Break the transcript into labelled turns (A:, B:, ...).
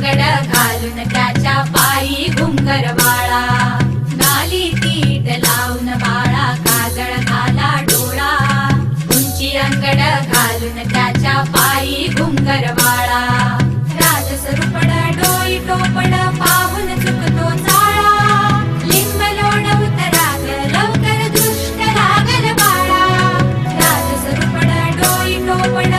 A: बांगड घालून त्याच्या पायी घुंगर बाळा. गाली तीट लावून बाळा काजळ घाला डोळा. उंची अंगड घालून त्याच्या